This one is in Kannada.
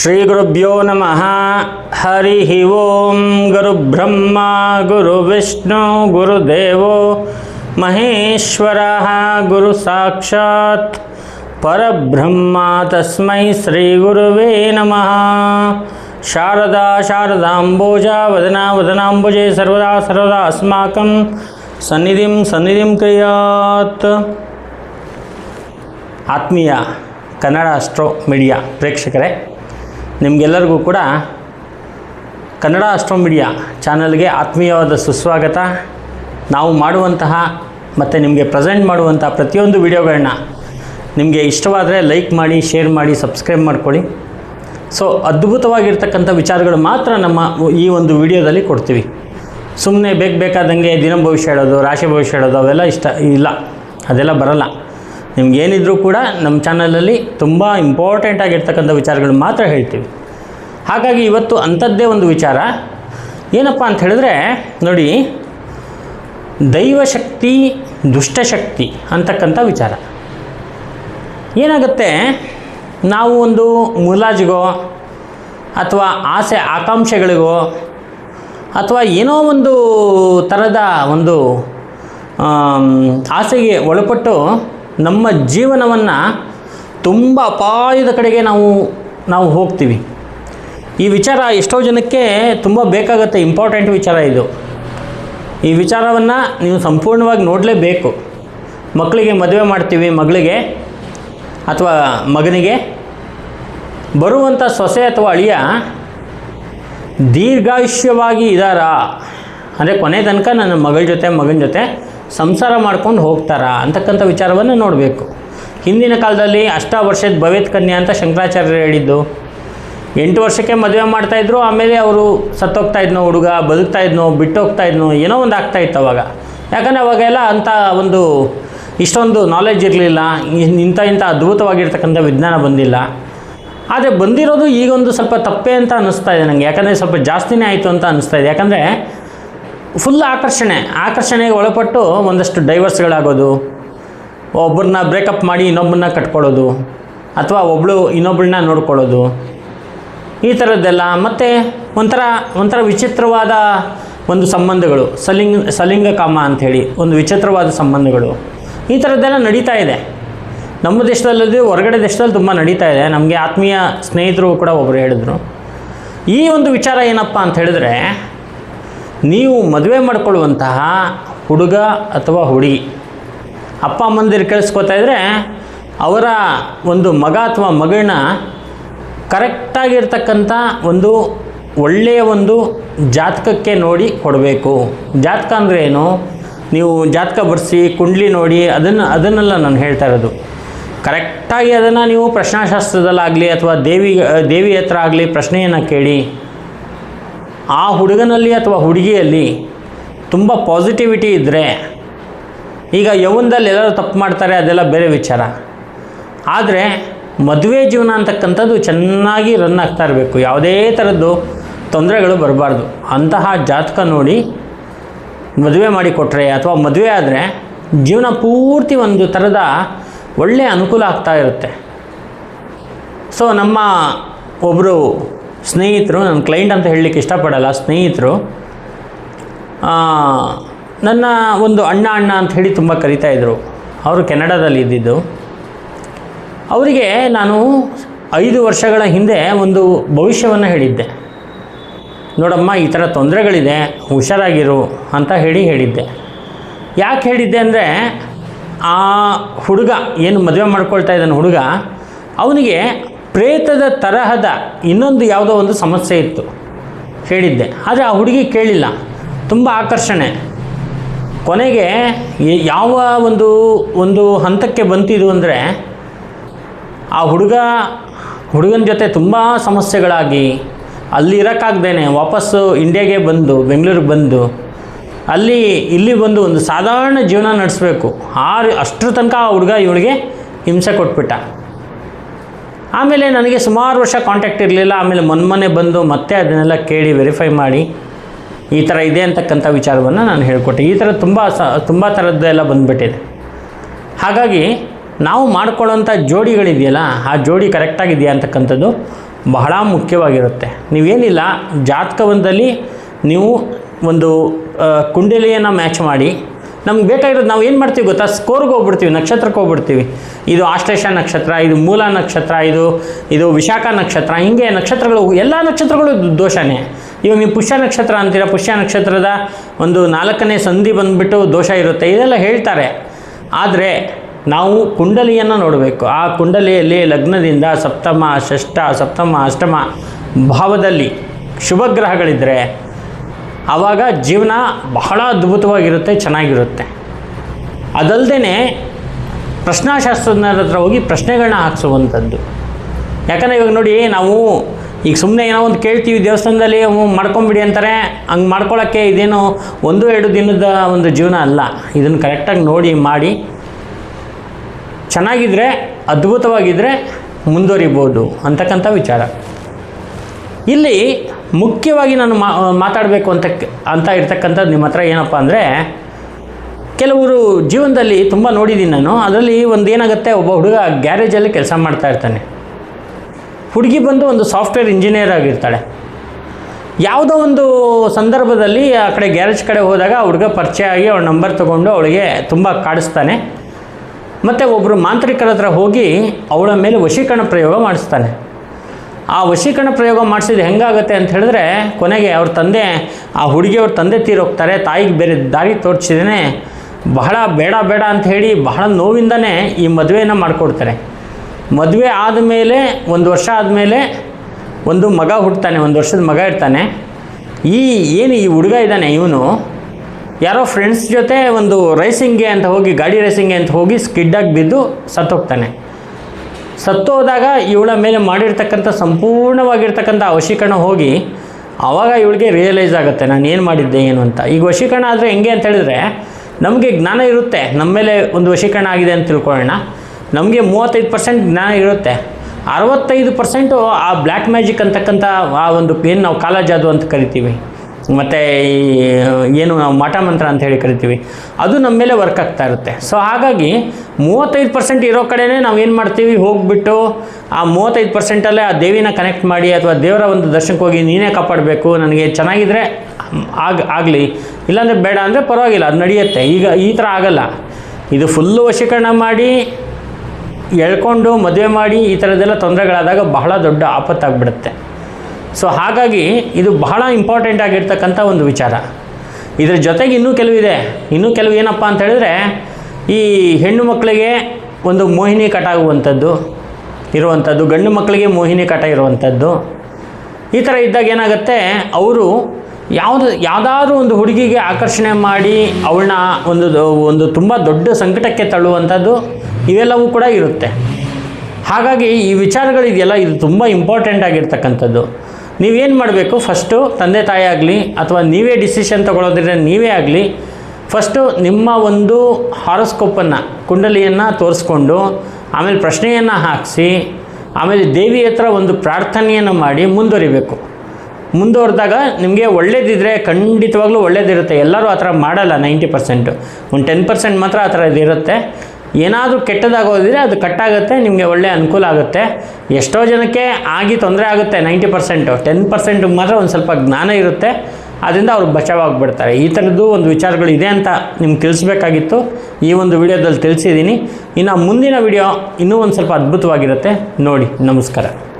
ಶ್ರೀಗುರುಭ್ಯೋ ನಮಃ ಹರಿ ಓಂ ಗುರುಬ್ರಹ್ಮ ಗುರುವಿಷ್ಣು ಗುರುದೇವೋ ಮಹೇಶ್ವರ ಗುರು ಸಾಕ್ಷಾತ್ ಪರಬ್ರಹ್ಮ ತಸ್ಮೈ ಶ್ರೀ ಗುರುವೇ ನಮಃ ಶಾರದಾ ಶಾರದಾಂಬೋಜ ವದನಾ ವದನಾಂಬುಜೆ ಸರ್ವದಾ ಸರ್ವದಾ ಅಸ್ಮಾಕಂ ಸನ್ನಿಧಿಂ ಸನ್ನಿಧಿಂ ಕ್ರಿಯಾತ್ ಆತ್ಮೀಯ ಕನ್ನಡ ಅಸ್ಟ್ರೋ ಮೀಡಿಯಾ ಪ್ರೇಕ್ಷಕರೇ ನಿಮಗೆಲ್ಲರಿಗೂ ಕೂಡ ಕನ್ನಡ ಅಸ್ಟ್ರೋ ಮೀಡಿಯಾ ಚಾನಲ್ಗೆ ಆತ್ಮೀಯವಾದ ಸುಸ್ವಾಗತ. ನಾವು ಮಾಡುವಂತಹ ಮತ್ತು ನಿಮಗೆ ಪ್ರೆಸೆಂಟ್ ಮಾಡುವಂಥ ಪ್ರತಿಯೊಂದು ವಿಡಿಯೋಗಳನ್ನ ನಿಮಗೆ ಇಷ್ಟವಾದರೆ ಲೈಕ್ ಮಾಡಿ, ಶೇರ್ ಮಾಡಿ, ಸಬ್ಸ್ಕ್ರೈಬ್ ಮಾಡ್ಕೊಳ್ಳಿ. ಸೊ, ಅದ್ಭುತವಾಗಿರ್ತಕ್ಕಂಥ ವಿಚಾರಗಳು ಮಾತ್ರ ನಮ್ಮ ಈ ಒಂದು ವಿಡಿಯೋದಲ್ಲಿ ಕೊಡ್ತೀವಿ. ಸುಮ್ಮನೆ ಬೇಕು ಬೇಕಾದಂಗೆ ದಿನ ಭವಿಷ್ಯ ಹೇಳೋದು, ರಾಶಿ ಭವಿಷ್ಯ ಹೇಳೋದು, ಅವೆಲ್ಲ ಇಷ್ಟ ಇಲ್ಲ. ಅದೆಲ್ಲ ಬರಲ್ಲ. ನಿಮ್ಗೇನಿದ್ರೂ ಕೂಡ ನಮ್ಮ ಚಾನಲಲ್ಲಿ ತುಂಬ ಇಂಪಾರ್ಟೆಂಟ್ ಆಗಿರ್ತಕ್ಕಂಥ ವಿಚಾರಗಳು ಮಾತ್ರ ಹೇಳ್ತೀವಿ. ಹಾಗಾಗಿ ಇವತ್ತು ಅಂಥದ್ದೇ ಒಂದು ವಿಚಾರ. ಏನಪ್ಪ ಅಂತ ಹೇಳಿದ್ರೆ, ನೋಡಿ, ದೈವಶಕ್ತಿ, ದುಷ್ಟಶಕ್ತಿ ಅಂತಕ್ಕಂಥ ವಿಚಾರ. ಏನಾಗುತ್ತೆ? ನಾವು ಒಂದು ಮುಲಾಜಿಗೋ, ಅಥವಾ ಆಸೆ ಆಕಾಂಕ್ಷೆಗಳಿಗೋ, ಅಥವಾ ಏನೋ ಒಂದು ಥರದ ಒಂದು ಆಸೆಗೆ ಒಳಪಟ್ಟು ನಮ್ಮ ಜೀವನವನ್ನು ತುಂಬ ಅಪಾಯದ ಕಡೆಗೆ ನಾವು ನಾವು ಹೋಗ್ತೀವಿ. ಈ ವಿಚಾರ ಎಷ್ಟೋ ಜನಕ್ಕೆ ತುಂಬ ಬೇಕಾಗುತ್ತೆ ಇಂಪಾರ್ಟೆಂಟ್ ವಿಚಾರ ಇದು. ಈ ವಿಚಾರವನ್ನು ನೀವು ಸಂಪೂರ್ಣವಾಗಿ ನೋಡಲೇಬೇಕು. ಮಕ್ಕಳಿಗೆ ಮದುವೆ ಮಾಡ್ತೀವಿ, ಮಗಳಿಗೆ ಅಥವಾ ಮಗನಿಗೆ. ಬರುವಂಥ ಸೊಸೆ ಅಥವಾ ಅಳಿಯ ದೀರ್ಘಾಯುಷ್ಯವಾಗಿ ಇದ್ದಾರಾ ಅಂದರೆ ಕೊನೆ ತನಕ ನನ್ನ ಮಗಳ ಜೊತೆ, ಮಗನ ಜೊತೆ ಸಂಸಾರ ಮಾಡ್ಕೊಂಡು ಹೋಗ್ತಾರಾ ಅಂತಕ್ಕಂಥ ವಿಚಾರವನ್ನು ನೋಡಬೇಕು. ಹಿಂದಿನ ಕಾಲದಲ್ಲಿ ಅಷ್ಟ ವರ್ಷದ ಭವೇತ್ ಕನ್ಯಾ ಅಂತ ಶಂಕರಾಚಾರ್ಯರು ಹೇಳಿದ್ದು. ಎಂಟು ವರ್ಷಕ್ಕೆ ಮದುವೆ ಮಾಡ್ತಾಯಿದ್ರು ಆಮೇಲೆ ಅವರು ಸತ್ತೋಗ್ತಾ ಇದ್ನೋ ಹುಡುಗ ಬದುಕ್ತಾ ಇದ್ನೋ ಬಿಟ್ಟೋಗ್ತಾ ಇದ್ನೋ ಏನೋ ಒಂದು ಆಗ್ತಾ ಇತ್ತು ಅವಾಗ. ಯಾಕಂದರೆ ಅವಾಗೆಲ್ಲ ಅಂಥ ಒಂದು ಇಷ್ಟೊಂದು ನಾಲೆಡ್ಜ್ ಇರಲಿಲ್ಲ ಇಂಥ ಇಂಥ ಅದ್ಭುತವಾಗಿರ್ತಕ್ಕಂಥ ವಿಜ್ಞಾನ ಬಂದಿಲ್ಲ. ಆದರೆ ಬಂದಿರೋದು ಈಗೊಂದು ಸ್ವಲ್ಪ ತಪ್ಪೇ ಅಂತ ಅನ್ನಿಸ್ತಾ ಇದೆ ನನಗೆ ಯಾಕಂದರೆ ಸ್ವಲ್ಪ ಜಾಸ್ತಿನೇ ಆಯಿತು ಅಂತ ಅನ್ನಿಸ್ತಾ ಇದೆ. ಯಾಕಂದರೆ ಫುಲ್ ಆಕರ್ಷಣೆ. ಆಕರ್ಷಣೆಗೆ ಒಳಪಟ್ಟು ಒಂದಷ್ಟು ಡೈವರ್ಸ್ಗಳಾಗೋದು ಒಬ್ಬರನ್ನ ಬ್ರೇಕಪ್ ಮಾಡಿ ಇನ್ನೊಬ್ಬರನ್ನ ಕಟ್ಕೊಳ್ಳೋದು. ಅಥವಾ ಒಬ್ಬಳು ಇನ್ನೊಬ್ಬಳನ್ನ ನೋಡ್ಕೊಳ್ಳೋದು. ಈ ಥರದ್ದೆಲ್ಲ ಮತ್ತು ಒಂಥರ ಒಂಥರ ವಿಚಿತ್ರವಾದ ಒಂದು ಸಂಬಂಧಗಳು. ಸಲಿಂಗ ಸಲಿಂಗ ಕಾಮ ಅಂಥೇಳಿ ಒಂದು ವಿಚಿತ್ರವಾದ ಸಂಬಂಧಗಳು. ಈ ಥರದ್ದೆಲ್ಲ ನಡೀತಾ ಇದೆ. ನಮ್ಮ ದೇಶದಲ್ಲದೆ ಹೊರಗಡೆ ದೇಶದಲ್ಲಿ ತುಂಬ ನಡೀತಾ ಇದೆ. ನಮಗೆ ಆತ್ಮೀಯ ಸ್ನೇಹಿತರು ಕೂಡ ಒಬ್ಬರು ಹೇಳಿದ್ರು. ಈ ಒಂದು ವಿಚಾರ ಏನಪ್ಪ ಅಂತ ಹೇಳಿದ್ರೆ ನೀವು ಮದುವೆ ಮಾಡಿಕೊಳ್ಳುವಂತಹ ಹುಡುಗ ಅಥವಾ ಹುಡುಗಿ, ಅಪ್ಪ ಅಮ್ಮಂದಿರು ಕೇಳಿಸ್ಕೊತಾ ಇದ್ದರೆ ಅವರ ಒಂದು ಮಗ ಅಥವಾ ಮಗಳನ್ನ ಕರೆಕ್ಟಾಗಿರ್ತಕ್ಕಂಥ ಒಂದು ಒಳ್ಳೆಯ ಒಂದು ಜಾತಕಕ್ಕೆ ನೋಡಿ ಕೊಡಬೇಕು. ಜಾತಕ ಅಂದರೆ ಏನು? ನೀವು ಜಾತಕ ಬರೆಸಿ ಕುಂಡ್ಲಿ ನೋಡಿ, ಅದನ್ನು, ಅದನ್ನೆಲ್ಲ ನಾನು ಹೇಳ್ತಾ ಇರೋದು. ಕರೆಕ್ಟಾಗಿ ಅದನ್ನು ನೀವು ಪ್ರಶ್ನಾಶಾಸ್ತ್ರದಲ್ಲಾಗಲಿ ಅಥವಾ ದೇವಿ ದೇವಿ ಹತ್ರ ಆಗಲಿ ಪ್ರಶ್ನೆಯನ್ನು ಕೇಳಿ ಆ ಹುಡುಗನಲ್ಲಿ ಅಥವಾ ಹುಡುಗಿಯಲ್ಲಿ ತುಂಬ ಪಾಸಿಟಿವಿಟಿ ಇದ್ದರೆ ಈಗ ಯೌವನದಲ್ಲಿ ಎಲ್ಲರೂ ತಪ್ಪು ಮಾಡ್ತಾರೆ, ಅದೆಲ್ಲ ಬೇರೆ ವಿಚಾರ. ಆದರೆ ಮದುವೆ ಜೀವನ ಅಂತಕ್ಕಂಥದ್ದು ಚೆನ್ನಾಗಿ ರನ್ ಆಗ್ತಾ ಇರಬೇಕು. ಯಾವುದೇ ಥರದ್ದು ತೊಂದರೆಗಳು ಬರಬಾರ್ದು. ಅಂತಹ ಜಾತಕ ನೋಡಿ ಮದುವೆ ಮಾಡಿಕೊಟ್ರೆ ಅಥವಾ ಮದುವೆ ಆದರೆ ಜೀವನ ಪೂರ್ತಿ ಒಂದು ಥರದ ಒಳ್ಳೆಯ ಅನುಕೂಲ ಆಗ್ತಾ ಇರುತ್ತೆ. ಸೊ ನಮ್ಮ ಒಬ್ಬರು ಸ್ನೇಹಿತರು ನನ್ನ ಕ್ಲೈಂಟ್ ಅಂತ ಹೇಳಲಿಕ್ಕೆ ಇಷ್ಟಪಡಲ್ಲ, ಸ್ನೇಹಿತರು. ನನ್ನ ಒಂದು ಅಣ್ಣ ಅಣ್ಣ ಅಂತ ಹೇಳಿ ತುಂಬ ಕರಿತಾ ಇದ್ದರು ಅವರು ಕೆನಡಾದಲ್ಲಿ ಇದ್ದಿದ್ದು. ಅವರಿಗೆ ನಾನು ಐದು ವರ್ಷಗಳ ಹಿಂದೆ ಒಂದು ಭವಿಷ್ಯವನ್ನು ಹೇಳಿದ್ದೆ. ನೋಡಮ್ಮ, ಈ ಥರ ತೊಂದರೆಗಳಿದೆ, ಹುಷಾರಾಗಿರು ಅಂತ ಹೇಳಿ ಹೇಳಿದ್ದೆ. ಯಾಕೆ ಹೇಳಿದ್ದೆ ಅಂದರೆ, ಆ ಹುಡುಗ, ಏನು ಮದುವೆ ಮಾಡ್ಕೊಳ್ತಾ ಇದ್ದಾನೆ ಹುಡುಗ, ಅವನಿಗೆ ಪ್ರೇತದ ತರಹದ ಇನ್ನೊಂದು ಯಾವುದೋ ಒಂದು ಸಮಸ್ಯೆ ಇತ್ತು. ಹೇಳಿದ್ದೆ ಆದರೆ ಆ ಹುಡುಗಿ ಕೇಳಿಲ್ಲ. ತುಂಬ ಆಕರ್ಷಣೆ. ಕೊನೆಗೆ ಯಾವ ಒಂದು ಒಂದು ಹಂತಕ್ಕೆ ಬಂತಿದು ಅಂದರೆ ಆ ಹುಡುಗ, ಹುಡುಗನ ಜೊತೆ ತುಂಬ ಸಮಸ್ಯೆಗಳಾಗಿ ಅಲ್ಲಿ ಇರೋಕ್ಕಾಗ್ದೇನೆ ವಾಪಸ್ಸು ಇಂಡಿಯಾಗೆ ಬಂದು, ಬೆಂಗಳೂರಿಗೆ ಬಂದು, ಅಲ್ಲಿ ಇಲ್ಲಿ ಬಂದು ಒಂದು ಸಾಧಾರಣ ಜೀವನ ನಡೆಸಬೇಕು. ಆ ಅಷ್ಟರ ತನಕ ಆ ಹುಡುಗ ಇವಳಿಗೆ ಹಿಂಸೆ ಕೊಟ್ಬಿಟ್ಟ. ಆಮೇಲೆ ನನಗೆ ಸುಮಾರು ವರ್ಷ ಕಾಂಟ್ಯಾಕ್ಟ್ ಇರಲಿಲ್ಲ. ಆಮೇಲೆ ಮೊನ್ನೆ ಬಂದು ಮತ್ತೆ ಅದನ್ನೆಲ್ಲ ಕೇಳಿ ವೆರಿಫೈ ಮಾಡಿ ಈ ಥರ ಇದೆ ಅಂತಕ್ಕಂಥ ವಿಚಾರವನ್ನು ನಾನು ಹೇಳಿಕೊಟ್ಟೆ. ಈ ಥರ ತುಂಬ ಸ, ತುಂಬ ಥರದ್ದೆಲ್ಲ ಬಂದುಬಿಟ್ಟಿದೆ. ಹಾಗಾಗಿ ನಾವು ಮಾಡ್ಕೊಳ್ಳೋಂಥ ಜೋಡಿಗಳಿದೆಯಲ್ಲ, ಆ ಜೋಡಿ ಕರೆಕ್ಟಾಗಿದೆಯಾ ಅಂತಕ್ಕಂಥದ್ದು ಬಹಳ ಮುಖ್ಯವಾಗಿರುತ್ತೆ. ನೀವೇನಿಲ್ಲ, ಜಾತಕವೊಂದಲ್ಲಿ ನೀವು ಒಂದು ಕುಂಡಲಿಯನ್ನು ಮ್ಯಾಚ್ ಮಾಡಿ ನಮ್ಗೆ ಬೇಕಾಗಿರೋದು ನಾವು ಏನು ಮಾಡ್ತೀವಿ ಗೊತ್ತಾ? ಸ್ಕೋರ್ಗೆ ಹೋಗ್ಬಿಡ್ತೀವಿ, ನಕ್ಷತ್ರಕ್ಕೆ ಹೋಗ್ಬಿಡ್ತೀವಿ. ಇದು ಆಶ್ಲೇಷ ನಕ್ಷತ್ರ, ಇದು ಮೂಲ ನಕ್ಷತ್ರ, ಇದು ಇದು ವಿಶಾಖ ನಕ್ಷತ್ರ, ಹಿಂಗೆ ನಕ್ಷತ್ರಗಳು, ಎಲ್ಲ ನಕ್ಷತ್ರಗಳು ದೋಷನೇ. ಇವಾಗ ನೀವು ಪುಷ್ಯ ನಕ್ಷತ್ರ ಅಂತೀರ, ಪುಷ್ಯ ನಕ್ಷತ್ರದ ಒಂದು ನಾಲ್ಕನೇ ಸಂಧಿ ಬಂದುಬಿಟ್ಟು ದೋಷ ಇರುತ್ತೆ. ಇದೆಲ್ಲ ಹೇಳ್ತಾರೆ. ಆದರೆ ನಾವು ಕುಂಡಲಿಯನ್ನು ನೋಡಬೇಕು. ಆ ಕುಂಡಲಿಯಲ್ಲಿ ಲಗ್ನದಿಂದ ಸಪ್ತಮ, ಷಷ್ಠ, ಸಪ್ತಮ, ಅಷ್ಟಮ ಭಾವದಲ್ಲಿ ಶುಭ ಗ್ರಹಗಳಿದ್ದರೆ ಆವಾಗ ಜೀವನ ಬಹಳ ಅದ್ಭುತವಾಗಿರುತ್ತೆ, ಚೆನ್ನಾಗಿರುತ್ತೆ. ಅದಲ್ಲದೆ ಪ್ರಶ್ನಾಶಾಸ್ತ್ರಜ್ಞರ ಹತ್ರ ಹೋಗಿ ಪ್ರಶ್ನೆಗಳನ್ನ ಹಾಕ್ಸುವಂಥದ್ದು. ಯಾಕಂದರೆ ಇವಾಗ ನೋಡಿ, ನಾವು ಈಗ ಸುಮ್ಮನೆ ಏನೋ ಒಂದು ಕೇಳ್ತೀವಿ, ದೇವಸ್ಥಾನದಲ್ಲಿ ಮಾಡ್ಕೊಂಬಿಡಿ ಅಂತಾರೆ. ಹಂಗೆ ಮಾಡ್ಕೊಳ್ಳೋಕ್ಕೆ ಇದೇನು ಒಂದು, ಎರಡು ದಿನದ ಒಂದು ಜೀವನ ಅಲ್ಲ. ಇದನ್ನು ಕರೆಕ್ಟಾಗಿ ನೋಡಿ, ಮಾಡಿ. ಚೆನ್ನಾಗಿದ್ದರೆ ಅದ್ಭುತವಾಗಿದ್ದರೆ ಮುಂದುವರಿಬೋದು ಅಂತಕ್ಕಂಥ ವಿಚಾರ. ಇಲ್ಲಿ ಮುಖ್ಯವಾಗಿ ನಾನು ಮಾತಾಡಬೇಕು ಅಂತ ಅಂತ ಇರ್ತಕ್ಕಂಥದ್ದು ನಿಮ್ಮ ಹತ್ರ ಏನಪ್ಪ ಅಂದರೆ, ಕೆಲವರು ಜೀವನದಲ್ಲಿ ತುಂಬ ನೋಡಿದ್ದೀನಿ ನಾನು. ಅದರಲ್ಲಿ ಒಂದು ಏನಾಗುತ್ತೆ, ಒಬ್ಬ ಹುಡುಗ ಗ್ಯಾರೇಜಲ್ಲಿ ಕೆಲಸ ಮಾಡ್ತಾ ಇರ್ತಾನೆ. ಹುಡುಗಿ ಬಂದು ಒಂದು ಸಾಫ್ಟ್ವೇರ್ ಇಂಜಿನಿಯರ್ ಆಗಿರ್ತಾಳೆ. ಯಾವುದೋ ಒಂದು ಸಂದರ್ಭದಲ್ಲಿ ಆ ಕಡೆ ಗ್ಯಾರೇಜ್ ಕಡೆ ಹೋದಾಗ ಹುಡುಗ ಪರಿಚಯ ಆಗಿ ಅವಳ ನಂಬರ್ ತೊಗೊಂಡು ಅವಳಿಗೆ ತುಂಬ ಕಾಡಿಸ್ತಾನೆ. ಮತ್ತು ಒಬ್ಬರು ಮಾಂತ್ರಿಕರ ಹತ್ರ ಹೋಗಿ ಅವಳ ಮೇಲೆ ವಶೀಕರಣ ಪ್ರಯೋಗ ಮಾಡಿಸ್ತಾನೆ. ಆ ವಶೀಕರಣ ಪ್ರಯೋಗ ಮಾಡಿಸಿದ್ದು ಹೆಂಗಾಗುತ್ತೆ ಅಂತ ಹೇಳಿದ್ರೆ ಕೊನೆಗೆ ಅವ್ರ ತಂದೆ, ಆ ಹುಡುಗಿಯವ್ರ ತಂದೆ ತೀರೋಗ್ತಾರೆ. ತಾಯಿಗೆ ಬೇರೆ ದಾರಿ ತೋರಿಸಿದೇ ಬಹಳ ಬೇಡ ಬೇಡ ಅಂತ ಹೇಳಿ ಬಹಳ ನೋವಿಂದನೇ ಈ ಮದುವೆಯನ್ನು ಮಾಡಿಕೊಡ್ತಾರೆ. ಮದುವೆ ಆದಮೇಲೆ, ಒಂದು ವರ್ಷ ಆದಮೇಲೆ ಒಂದು ಮಗ ಹುಟ್ಟುತ್ತಾನೆ ಒಂದು ವರ್ಷದ ಮಗ ಇರ್ತಾನೆ. ಈ ಏನು ಈ ಹುಡುಗ ಇದ್ದಾನೆ ಇವನು, ಯಾರೋ ಫ್ರೆಂಡ್ಸ್ ಜೊತೆ ಒಂದು ರೇಸಿಂಗ್ಗೆ ಅಂತ ಹೋಗಿ, ಗಾಡಿ ರೇಸಿಂಗ್ಗೆ ಅಂತ ಹೋಗಿ ಸ್ಕಿಡ್ಡಾಗಿ ಬಿದ್ದು ಸತ್ತೋಗ್ತಾನೆ. ಸತ್ತೋದಾಗ ಇವಳ ಮೇಲೆ ಮಾಡಿರ್ತಕ್ಕಂಥ ಸಂಪೂರ್ಣವಾಗಿರ್ತಕ್ಕಂಥ ವಶೀಕರಣ ಹೋಗಿ ಆವಾಗ ಇವಳಿಗೆ ರಿಯಲೈಸ್ ಆಗುತ್ತೆ, ನಾನು ಏನು ಮಾಡಿದ್ದೆ, ಏನು ಅಂತ. ಈಗ ವಶೀಕರಣ ಆದರೆ ಹೆಂಗೆ ಅಂತ ಹೇಳಿದ್ರೆ, ನಮಗೆ ಜ್ಞಾನ ಇರುತ್ತೆ ನಮ್ಮ ಮೇಲೆ ಒಂದು ವಶೀಕರಣ ಆಗಿದೆ ಅಂತ ತಿಳ್ಕೊಳ್ಳೋಣ. ನಮಗೆ ಮೂವತ್ತೈದು ಪರ್ಸೆಂಟ್ ಜ್ಞಾನ ಇರುತ್ತೆ. ಅರವತ್ತೈದು ಪರ್ಸೆಂಟು ಆ ಬ್ಲ್ಯಾಕ್ ಮ್ಯಾಜಿಕ್ ಅಂತಕ್ಕಂಥ ಆ ಒಂದು ಏನು ನಾವು ಕಾಲ ಜಾದು ಅಂತ ಕರಿತೀವಿ. ಮತ್ತು ಈ, ಏನು ನಾವು ಮಠ ಮಂತ್ರ ಅಂತ ಹೇಳಿ ಕರಿತೀವಿ, ಅದು ನಮ್ಮ ಮೇಲೆ ವರ್ಕ್ ಆಗ್ತಾ ಇರುತ್ತೆ. ಸೊ ಹಾಗಾಗಿ ಮೂವತ್ತೈದು ಪರ್ಸೆಂಟ್ ಇರೋ ಕಡೆನೇ ನಾವು ಏನು ಮಾಡ್ತೀವಿ? ಹೋಗ್ಬಿಟ್ಟು ಆ ಮೂವತ್ತೈದು ಪರ್ಸೆಂಟಲ್ಲೇ ಆ ದೇವಿನ ಕನೆಕ್ಟ್ ಮಾಡಿ ಅಥವಾ ದೇವರ ಒಂದು ದರ್ಶನಕ್ಕೆ ಹೋಗಿ ನೀನೇ ಕಾಪಾಡಬೇಕು, ನನಗೆ ಚೆನ್ನಾಗಿದ್ದರೆ ಆಗ, ಆಗಲಿ. ಇಲ್ಲಾಂದರೆ ಬೇಡ ಅಂದರೆ ಪರವಾಗಿಲ್ಲ, ಅದು ನಡೆಯುತ್ತೆ. ಈಗ ಈ ಥರ ಆಗಲ್ಲ. ಇದು ಫುಲ್ಲು ವಶೀಕರಣ ಮಾಡಿ, ಎಳ್ಕೊಂಡು ಮದುವೆ ಮಾಡಿ ಈ ಥರದ್ದೆಲ್ಲ ತೊಂದರೆಗಳಾದಾಗ ಬಹಳ ದೊಡ್ಡ ಆಪತ್ತಾಗ್ಬಿಡುತ್ತೆ. ಸೊ ಹಾಗಾಗಿ ಇದು ಬಹಳ ಇಂಪಾರ್ಟೆಂಟ್ ಆಗಿರ್ತಕ್ಕಂಥ ಒಂದು ವಿಚಾರ. ಇದ್ರ ಜೊತೆಗೆ ಇನ್ನೂ ಕೆಲವಿದೆ ಇನ್ನೂ ಕೆಲವು ಏನಪ್ಪ ಅಂತ ಹೇಳಿದ್ರೆ, ಈ ಹೆಣ್ಣು ಮಕ್ಕಳಿಗೆ ಒಂದು ಮೋಹಿನಿ ಕಟ ಆಗುವಂಥದ್ದು ಇರುವಂಥದ್ದು, ಗಂಡು ಮಕ್ಕಳಿಗೆ ಮೋಹಿನಿ ಕಟ ಇರುವಂಥದ್ದು, ಈ ಥರ ಇದ್ದಾಗ ಏನಾಗುತ್ತೆ, ಅವರು ಯಾವುದು, ಯಾವುದಾದ್ರೂ ಒಂದು ಹುಡುಗಿಗೆ ಆಕರ್ಷಣೆ ಮಾಡಿ ಅವಳನ್ನ ಒಂದು ಒಂದು ತುಂಬ ದೊಡ್ಡ ಸಂಕಟಕ್ಕೆ ತಳ್ಳುವಂಥದ್ದು ಇವೆಲ್ಲವೂ ಕೂಡ ಇರುತ್ತೆ. ಹಾಗಾಗಿ ಈ ವಿಚಾರಗಳಿದೆಯಲ್ಲ ಇದು ತುಂಬ ಇಂಪಾರ್ಟೆಂಟ್ ಆಗಿರ್ತಕ್ಕಂಥದ್ದು. ನೀವೇನು ಮಾಡಬೇಕು? ಫಸ್ಟು ತಂದೆ ತಾಯಿ ಆಗಲಿ ಅಥವಾ ನೀವೇ ಡಿಸಿಷನ್ ತೊಗೊಳೋದ್ರೆ ನೀವೇ ಆಗಲಿ ಫಸ್ಟು ನಿಮ್ಮ ಒಂದು ಹಾರೋಸ್ಕೋಪನ್ನು ಕುಂಡಲಿಯನ್ನು ತೋರಿಸ್ಕೊಂಡು, ಆಮೇಲೆ ಪ್ರಶ್ನೆಯನ್ನು ಹಾಕಿಸಿ, ಆಮೇಲೆ ದೇವಿ ಹತ್ರ ಒಂದು ಪ್ರಾರ್ಥನೆಯನ್ನು ಮಾಡಿ ಮುಂದುವರಿಬೇಕು. ಮುಂದುವರೆದಾಗ ನಿಮಗೆ ಒಳ್ಳೇದಿದ್ದರೆ ಖಂಡಿತವಾಗ್ಲೂ ಒಳ್ಳೇದಿರುತ್ತೆ. ಎಲ್ಲರೂ ಆ ಥರ ಮಾಡಲ್ಲ ನೈಂಟಿ ಪರ್ಸೆಂಟು. ಒಂದು ಟೆನ್ ಪರ್ಸೆಂಟ್ ಮಾತ್ರ ಆ ಥರ ಇದಿರುತ್ತೆ. ಏನಾದರೂ ಕೆಟ್ಟದಾಗೋದಿದ್ರೆ ಅದು ಕಟ್ಟಾಗುತ್ತೆ, ನಿಮಗೆ ಒಳ್ಳೆ ಅನುಕೂಲ ಆಗುತ್ತೆ. ಎಷ್ಟೋ ಜನಕ್ಕೆ ಆಗಿ ತೊಂದರೆ ಆಗುತ್ತೆ, ನೈಂಟಿ ಪರ್ಸೆಂಟು, ಟೆನ್ ಪರ್ಸೆಂಟಿಗೆ ಮಾತ್ರ ಒಂದು ಸ್ವಲ್ಪ ಜ್ಞಾನ ಇರುತ್ತೆ. ಅದರಿಂದ ಅವ್ರು ಬಚಾವಾಗ್ಬಿಡ್ತಾರೆ. ಈ ಥರದ್ದು ಒಂದು ವಿಚಾರಗಳು ಇದೆ ಅಂತ ನಿಮ್ಗೆ ತಿಳಿಸ್ಬೇಕಾಗಿತ್ತು. ಈ ಒಂದು ವಿಡಿಯೋದಲ್ಲಿ ತಿಳಿಸಿದ್ದೀನಿ. ಇನ್ನು ಮುಂದಿನ ವಿಡಿಯೋ ಇನ್ನೂ ಒಂದು ಸ್ವಲ್ಪ ಅದ್ಭುತವಾಗಿರುತ್ತೆ. ನೋಡಿ, ನಮಸ್ಕಾರ.